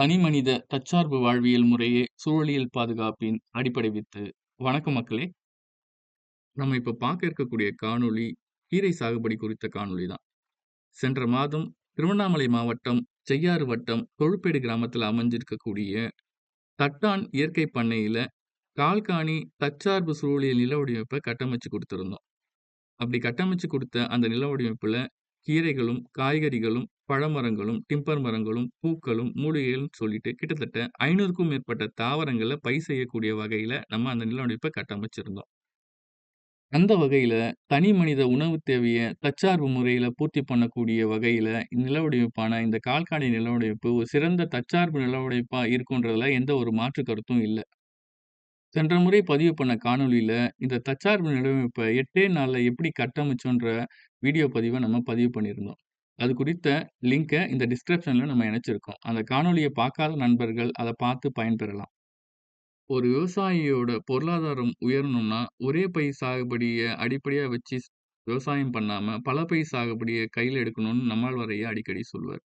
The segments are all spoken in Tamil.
தனிமனித தற்சார்பு வாழ்வியல் முறையே சூழலியல் பாதுகாப்பின் அடிப்படை வித்து. வணக்கம் மக்களே! நம்ம இப்போ பார்க்க இருக்கக்கூடிய காணொளி, கீரை சாகுபடி குறித்த காணொளி தான். சென்ற மாதம் திருவண்ணாமலை மாவட்டம், செய்யாறு வட்டம், கொழுப்பேடு கிராமத்தில் அமைஞ்சிருக்கக்கூடிய தட்டான் இயற்கை பண்ணையில் கால்காணி தற்சார்பு சூழலியல் நில வடிவமைப்பை கட்டமைச்சு கொடுத்துருந்தோம் அப்படி கட்டமைச்சு கொடுத்த அந்த நில வடிவமைப்பில் கீரைகளும், காய்கறிகளும், பழமரங்களும், டிம்பர் மரங்களும், பூக்களும், மூலிகைகள்னு சொல்லிட்டு கிட்டத்தட்ட 500க்கும் மேற்பட்ட தாவரங்களை பயிர் செய்யக்கூடிய வகையில நம்ம அந்த நில கட்டமைச்சிருந்தோம். அந்த வகையில தனி மனித உணவு தேவையை தற்சார்பு முறையில பூர்த்தி பண்ணக்கூடிய வகையில நிலவடிமைப்பான இந்த கால்காணி நிலவடிமைப்பு ஒரு சிறந்த தற்சார்பு நில இருக்குன்றதுல எந்த ஒரு மாற்று கருத்தும் இல்லை சென்ற முறை பதிவு பண்ண காணொளியில இந்த தற்சார்பு நிலவமைப்பை எட்டே நாளில் எப்படி கட்டமைச்சோன்ற வீடியோ பதிவை நம்ம பதிவு பண்ணியிருந்தோம். அது குறித்த லிங்கை இந்த டிஸ்கிரிப்ஷனில் நம்ம இணைச்சிருக்கோம். அந்த காணொலியை பார்க்காத நண்பர்கள் அதை பார்த்து பயன்பெறலாம். ஒரு விவசாயியோட பொருளாதாரம் உயரணும்னா, ஒரே பை சாகுபடியை அடிப்படையாக வச்சு விவசாயம் பண்ணாமல் பல பை சாகுபடியை கையில் எடுக்கணும்னு நம்மால் வரைய அடிக்கடி சொல்லுவார்.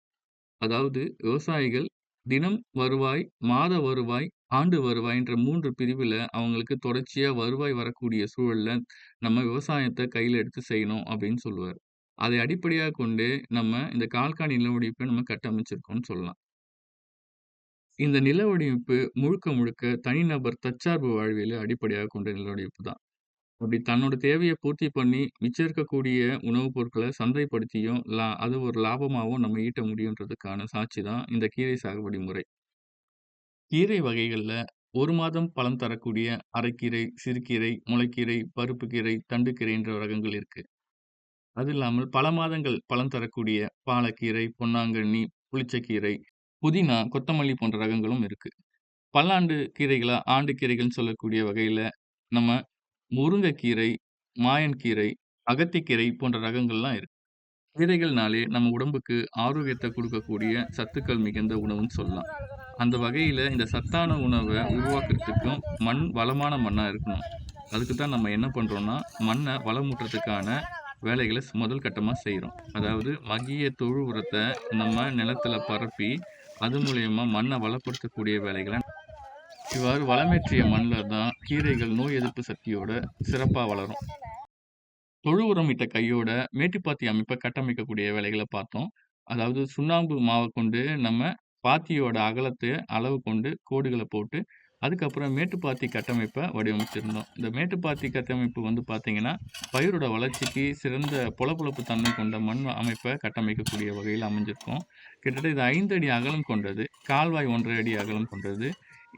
அதாவது விவசாயிகள் தினம் வருவாய், மாத வருவாய், ஆண்டு வருவாய்ன்ற மூன்று பிரிவில் அவங்களுக்கு தொடர்ச்சியாக வருவாய் வரக்கூடிய சூழலில் நம்ம விவசாயத்தை கையில் எடுத்து செய்யணும் அப்படின்னு சொல்லுவார். அதை அடிப்படையாகக் கொண்டு நம்ம இந்த கால்காணி நிலவடிப்பை நம்ம கட்டமைச்சிருக்கோம்னு சொல்லலாம். இந்த நிலவடிப்பு முழுக்க முழுக்க தனிநபர் தற்சார்பு வாழ்வியல அடிப்படையாகக் கொண்ட நிலவடிப்பு தான். அப்படி தன்னோட தேவையை பூர்த்தி பண்ணி, மிச்சம் இருக்கக்கூடிய உணவுப் பொருட்கள சந்தைப்படுத்தியும், லா அது ஒரு லாபமாவும் நம்ம ஈட்ட முடியுன்றதுக்கான சாட்சி தான் இந்த கீரை சாகுபடி முறை. கீரை வகைகள்ல 1 மாதம் பலன் தரக்கூடிய அரைக்கீரை, சிறுகீரை, முளைக்கீரை, பருப்புக்கீரை தண்டுக்கீரைன்ற ரகங்கள் இருக்கு. அது இல்லாமல் பல மாதங்கள் பலன் தரக்கூடிய பாலக்கீரை, பொன்னாங்கண்ணி, புளிச்சக்கீரை, புதினா, கொத்தமல்லி போன்ற ரகங்களும் இருக்கு. பல்லாண்டு கீரைகளா, ஆண்டு கீரைகள்னு சொல்லக்கூடிய வகையில நம்ம முருங்கைக்கீரை, மாயன்கீரை, அகத்திக்கீரை போன்ற ரகங்கள்லாம் இருக்கு. கீரைகள்னாலே நம்ம உடம்புக்கு ஆரோக்கியத்தை கொடுக்கக்கூடிய சத்துக்கள் மிகுந்த உணவுன்னு சொல்லலாம். அந்த வகையில் இந்த சத்தான உணவை உருவாக்குறதுக்கும் மண் வளமான மண்ணாக இருக்கணும். அதுக்கு தான் நம்ம என்ன பண்ணுறோன்னா மண்ணை வளமூட்டுறதுக்கான வேலைகளை முதல் கட்டமா செய்கிறோம் அதாவது மகிய தொழு உரத்தை நம்ம நிலத்துல பரப்பி, அது மூலியமா மண்ணை வளப்படுத்தக்கூடிய வேலைகளை இவ்வாறு வளமேற்றிய மண்ணில் தான் கீரைகள் நோய் எதிர்ப்பு சக்தியோட சிறப்பா வளரும். தொழு உரம் இட்ட கையோட மேட்டுப்பாத்தி அமைப்பை கட்டமைக்கக்கூடிய வேலைகளை பார்த்தோம். அதாவது சுண்ணாம்பு மாவை கொண்டு நம்ம பாத்தியோட அகலத்தை அளவு கொண்டு கோடுகளை போட்டு, அதுக்கப்புறம் மேட்டுப்பாத்தி கட்டமைப்பை வடிவமைச்சிருந்தோம். இந்த மேட்டுப்பாத்தி கட்டமைப்பு வந்து பார்த்திங்கன்னா பயிரோட வளர்ச்சிக்கு சிறந்த புலப்புழப்பு தன்மை கொண்ட மண் அமைப்பை கட்டமைக்கக்கூடிய வகையில் அமைஞ்சிருக்கும். கிட்டத்தட்ட இது ஐந்து அடி அகலம் கொண்டது. கால்வாய் 1 1/2 அடி அகலம் கொண்டது.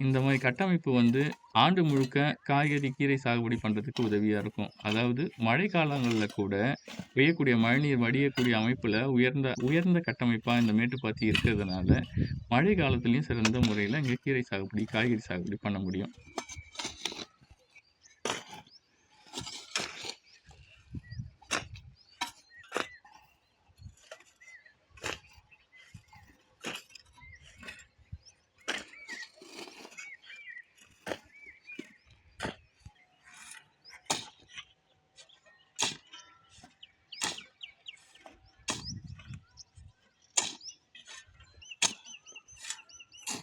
இந்த மாதிரி கட்டமைப்பு வந்து ஆண்டு முழுக்க காய்கறி, கீரை சாகுபடி பண்ணுறதுக்கு உதவியாக இருக்கும். அதாவது மழை காலங்களில் கூட பெய்யக்கூடிய மழைநீர் வடியக்கூடிய அமைப்பில் உயர்ந்த உயர்ந்த கட்டமைப்பாக இந்த மேட்டுப்பாத்தி இருக்கிறதுனால, மழை காலத்துலேயும் சிறந்த முறையில் இங்கே கீரை சாகுபடி, காய்கறி சாகுபடி பண்ண முடியும்.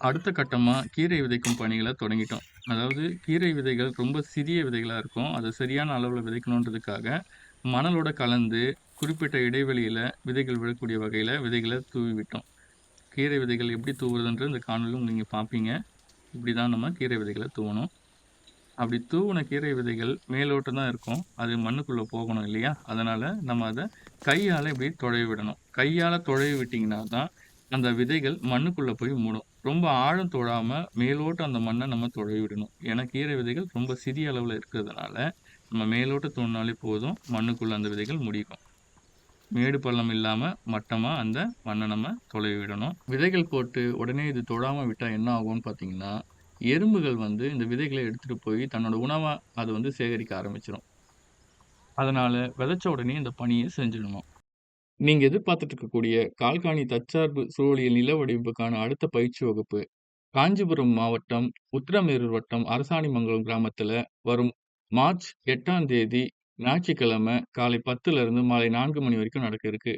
அடுத்த கட்டமாக கீரை விதைக்கும் பணிகளை தொடங்கிட்டோம். அதாவது கீரை விதைகள் ரொம்ப சிறிய விதைகளாக இருக்கும். அதை சரியான அளவில் விதைக்கணுன்றதுக்காக, மணலோட கலந்து குறிப்பிட்ட இடைவெளியில் விதைகள் விழக்கூடிய வகையில் விதைகளை தூவி விட்டோம். கீரை விதைகள் எப்படி தூவுறதுன்ற இந்த காணொலியும் நீங்கள் பார்ப்பீங்க. இப்படி தான் நம்ம கீரை விதைகளை தூவணும். அப்படி தூவின கீரை விதைகள் மேலோட்டம் தான் இருக்கும். அது மண்ணுக்குள்ளே போகணும் இல்லையா? அதனால் நம்ம அதை கையால் இப்படி தொழவி விடணும். கையால் தொழவி விட்டிங்கன்னா தான், அந்த விதைகள் மண்ணுக்குள்ள போய் மூடும். ரொம்ப ஆழம் தொழாமல் மேலோட்ட அந்த மண்ணை நம்ம தொழவி விடணும். ஏன்னா கீரை விதைகள் ரொம்ப சிறிய அளவில் இருக்கிறதுனால, நம்ம மேலோட்ட தோணினாலே போதும். மண்ணுக்குள்ள அந்த விதைகள் முடிக்கும். மேடு பள்ளம் இல்லாமல் மட்டமாக அந்த மண்ணை நம்ம தொழவி விடணும். விதைகள் போட்டு உடனே இது தொழாமல் விட்டால் என்ன ஆகும்னு பார்த்தீங்கன்னா, எறும்புகள் வந்து இந்த விதைகளை எடுத்துகிட்டு போய் தன்னோட உணவை அது வந்து சேகரிக்க ஆரம்பிச்சிடும் அதனால் விதைச்ச உடனே இந்த பணியை செஞ்சிடணும். நீங்கள் எதிர்பார்த்துட்டு இருக்கக்கூடிய கால்காணி தற்சார்பு சூழலியல் நில வடிவமைப்புக்கான அடுத்த பயிற்சி வகுப்பு, காஞ்சிபுரம் மாவட்டம், உத்திரமேரூர் வட்டம், அரசாணிமங்கலம் கிராமத்தில் வரும் மார்ச் எட்டாம் தேதி ஞாயிற்றுக்கிழமை காலை 10லிருந்து மாலை நான்கு மணி வரைக்கும் நடக்க இருக்கு.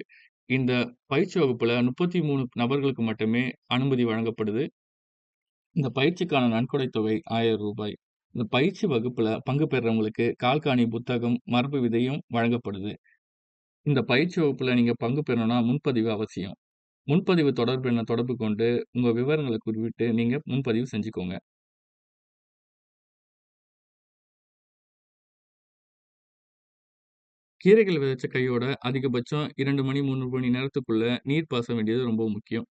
இந்த பயிற்சி வகுப்பில் முப்பத்தி மூணு நபர்களுக்கு மட்டுமே அனுமதி வழங்கப்படுது. இந்த பயிற்சிக்கான நன்கொடை தொகை ஆயிரம் ரூபாய். இந்த பயிற்சி வகுப்பில் பங்கு பெறுறவங்களுக்கு கால்காணி புத்தகம், மரபு விதையும் வழங்கப்படுது. இந்த பயிற்சி வகுப்பில் நீங்கள் பங்கு பெறணும்னா முன்பதிவு அவசியம். முன்பதிவு தொடர்பு என்ன தொடர்பு கொண்டு உங்கள் விவரங்களை குறிப்பிட்டு நீங்கள் முன்பதிவு செஞ்சுக்கோங்க. கீரைகள் விதைச்ச கையோட அதிகபட்சம் இரண்டு மணி, மூணு மணி நேரத்துக்குள்ள நீர் பாச வேண்டியது ரொம்ப முக்கியம்.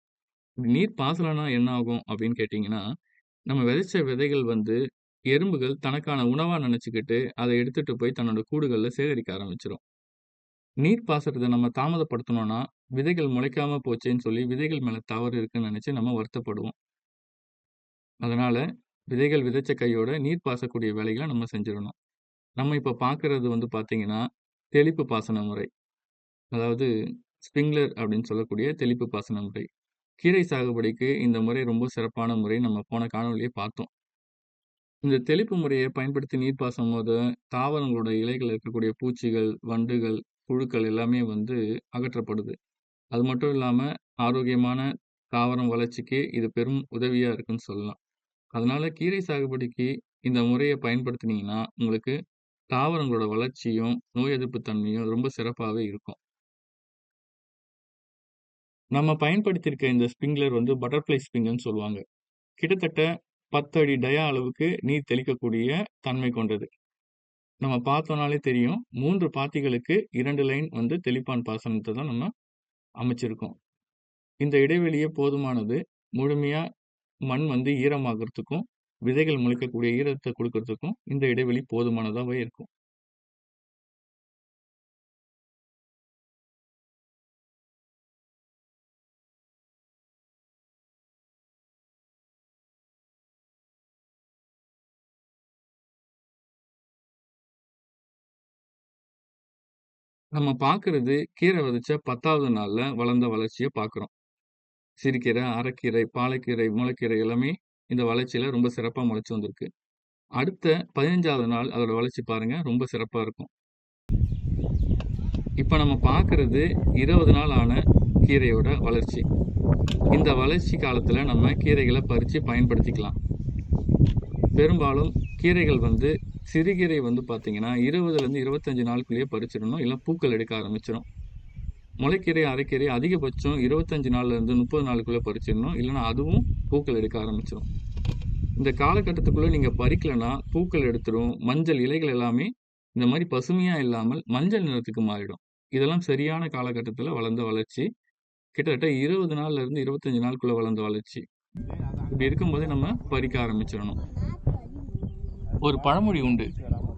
நீர் பாசலன்னா என்ன ஆகும் அப்படின்னு கேட்டிங்கன்னா நம்ம விதைச்ச விதைகள் வந்து எறும்புகள் தனக்கான உணவாக நினச்சிக்கிட்டு அதை எடுத்துகிட்டு போய் தன்னோட கூடுகளில் சேகரிக்க ஆரம்பிச்சிடும் நீர் பாசறத நம்ம தாமதப்படுத்தினோன்னா விதைகள் முளைக்காம போச்சேன்னு சொல்லி விதைகள் மேலே தவறு இருக்குன்னு நினச்சி நம்ம வருத்தப்படுவோம். அதனால் விதைகள் விதைச்ச கையோட நீர் பாசக்கூடிய வேலைகளை நம்ம செஞ்சிடணும் நம்ம இப்போ பார்க்குறது வந்து பார்த்தீங்கன்னா, தெளிப்பு பாசன முறை. அதாவது ஸ்பிங்லர் அப்படின்னு சொல்லக்கூடிய தெளிப்பு பாசன முறை. கீரை சாகுபடிக்கு இந்த முறை ரொம்ப சிறப்பான முறை. நம்ம போன காணொலியை பார்த்தோம். இந்த தெளிப்பு முறையை பயன்படுத்தி நீர் பாசும்போது, தாவரங்களோட இலைகள் இருக்கக்கூடிய பூச்சிகள், வண்டுகள், புழுக்கள் எல்லாமே வந்து அகற்றப்படுது. அது மட்டும் இல்லாமல் ஆரோக்கியமான தாவரம் வளர்ச்சிக்கு இது பெரும் உதவியாக இருக்குன்னு சொல்லலாம். அதனால் கீரை சாகுபடிக்கு இந்த முறையை பயன்படுத்துனீங்கன்னா, உங்களுக்கு தாவரங்களோட வளர்ச்சியும், நோய் எதிர்ப்பு தன்மையும் ரொம்ப சிறப்பாகவே இருக்கும். நம்ம பயன்படுத்தியிருக்க இந்த ஸ்ப்ரிங்க்லர் வந்து பட்டர்ஃப்ளை ஸ்ப்ரிங்க்லர்ன்னு சொல்லுவாங்க. கிட்டத்தட்ட 10 அடி டயா அளவுக்கு நீர் தெளிக்கக்கூடிய தன்மை கொண்டது. நம்ம பார்த்தோம்னாலே தெரியும். மூன்று பாத்திகளுக்கு இரண்டு லைன் வந்து தெளிப்பான் பாசனத்தை தான் நம்ம அமைச்சிருக்கோம். இந்த இடைவெளியே போதுமானது. முழுமையாக மண் வந்து ஈரமாகறதுக்கும், விதைகள் முளைக்கக்கூடிய ஈரத்தை கொடுக்கறதுக்கும் இந்த இடைவெளி போதுமானதாகவே இருக்கும். நம்ம பார்க்கறது கீரை விதைச்ச 10வது நாள்ல வளர்ந்த வளர்ச்சியை பார்க்குறோம். சிறுகீரை, அரைக்கீரை, பாலைக்கீரை மூளைக்கீரை எல்லாமே இந்த வளர்ச்சியில ரொம்ப சிறப்பாக முளைச்சு வந்திருக்கு. அடுத்த 15வது நாள் அதோட வளர்ச்சி பாருங்க ரொம்ப சிறப்பாக இருக்கும். இப்போ நம்ம பார்க்குறது இருபது நாள் ஆன கீரையோட வளர்ச்சி. இந்த வளர்ச்சி காலத்தில் நம்ம கீரைகளை பறித்து பயன்படுத்திக்கலாம். பெரும்பாலும் கீரைகள் வந்து சிறுகீரை வந்து பார்த்தீங்கன்னா, 20லேருந்து 25 நாளுக்குள்ளேயே பறிச்சிடணும். இல்லை பூக்கள் எடுக்க ஆரம்பிச்சிடும் முளைக்கீரை, அரைக்கீரை அதிகபட்சம் 25 நாள்லேருந்து முப்பது நாளுக்குள்ளே பறிச்சிடணும். இல்லைனா அதுவும் பூக்கள் எடுக்க ஆரம்பிச்சிடும் இந்த காலகட்டத்துக்குள்ளே நீங்கள் பறிக்கலைன்னா பூக்கள் எடுத்துரும். மஞ்சள் இலைகள் எல்லாமே இந்த மாதிரி பசுமையாக இல்லாமல் மஞ்சள் நிறத்துக்கு மாறிடும். இதெல்லாம் சரியான காலகட்டத்தில் வளர்ந்த வளர்ச்சி. கிட்டத்தட்ட 20 நாள்லேருந்து இருபத்தஞ்சி நாளுக்குள்ளே வளர்ந்த வளர்ச்சி. இப்படி இருக்கும்போதே நம்ம பறிக்க ஆரம்பிச்சிடணும் ஒரு பழமொழி உண்டு.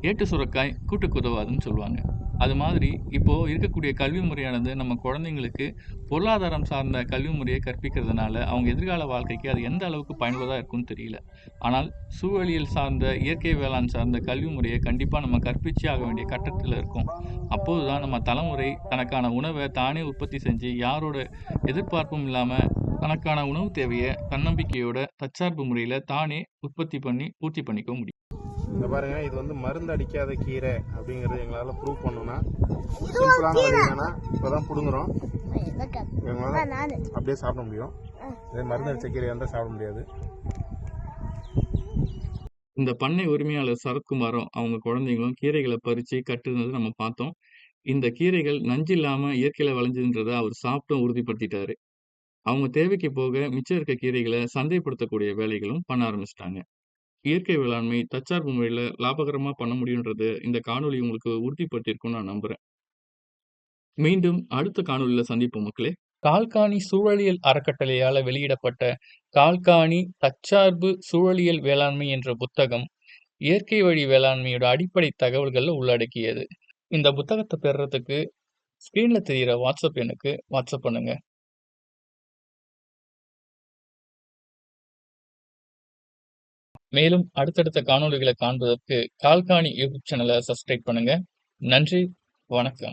"ஏட்டு சுரக்காய் கூட்டுக்கு உதவாதுன்னு" சொல்லுவாங்க. அது மாதிரி இப்போது இருக்கக்கூடிய கல்வி முறையானது நம்ம குழந்தைங்களுக்கு பொருளாதாரம் சார்ந்த கல்வி முறையை கற்பிக்கிறதுனால, அவங்க எதிர்கால வாழ்க்கைக்கு அது எந்த அளவுக்கு பயனுள்ளதாக இருக்கும்னு தெரியல. ஆனால் சூழலியல் சார்ந்த, இயற்கை வேளாண் சார்ந்த கல்வி முறையை கண்டிப்பாக நம்ம கற்பிச்சே ஆக வேண்டிய கட்டத்தில் இருக்கும் அப்போது தான் நம்ம தலைமுறை தனக்கான உணவை தானே உற்பத்தி செஞ்சு, யாரோட எதிர்பார்ப்பும் இல்லாமல் தனக்கான உணவு தேவையை தன்னம்பிக்கையோட தற்சார்பு முறையில் தானே உற்பத்தி பண்ணி, பூர்த்தி பண்ணிக்க முடியும். இந்த பாருங்க இது வந்து மருந்து அடிக்காத கீரை அப்படிங்கிறது எங்களால் ப்ரூவ் பண்ணணும்னா சிம்பிளான வழி என்னன்னா இப்போ தான் பிடுங்குறோம். எங்களால் அப்படியே சாப்பிட முடியும். இதே மருந்து அடித்த கீரை இருந்தால் சாப்பிட முடியாது. இந்த பண்ணை உரிமையாளர் சரத்குமாரும், அவங்க குழந்தைங்களும் கீரைகள பறிச்சு கட்டுனத நம்ம பார்த்தோம். இந்த கீரைகள் நஞ்சு இல்லாம இயற்கையில விளைஞ்சதுன்றத அவர் சாப்பிட்டும் உறுதிப்படுத்திட்டாரு. அவங்க தேவைக்கு போக மிச்சம் இருக்க கீரைகள சந்தைப்படுத்தக்கூடிய வேலைகளும் பண்ண ஆரம்பிச்சுட்டாங்க. இயற்கை வேளாண்மை தற்சார்பு முறையில் லாபகரமாக பண்ண முடியுன்றது இந்த காணொளி உங்களுக்கு உறுதிப்படுத்தியிருக்கும்னு நான் நம்புகிறேன் மீண்டும் அடுத்த காணொலியில் சந்திப்போம் மக்களே. கால்காணி சூழலியல் அறக்கட்டளையால் வெளியிடப்பட்ட கால்காணி தற்சார்பு சூழலியல் வேளாண்மை என்ற புத்தகம், இயற்கை வழி வேளாண்மையோட அடிப்படை தகவல்களில் உள்ளடக்கியது. இந்த புத்தகத்தை பெறுறதுக்கு ஸ்க்ரீனில் தெரியிற வாட்ஸ்அப் எனக்கு வாட்ஸ்அப் பண்ணுங்கள் மேலும் அடுத்தடுத்த காணொலிகளை காண்பதற்கு கால்காணி யூடியூப் சேனலை சப்ஸ்கிரைப் பண்ணுங்க. நன்றி, வணக்கம்.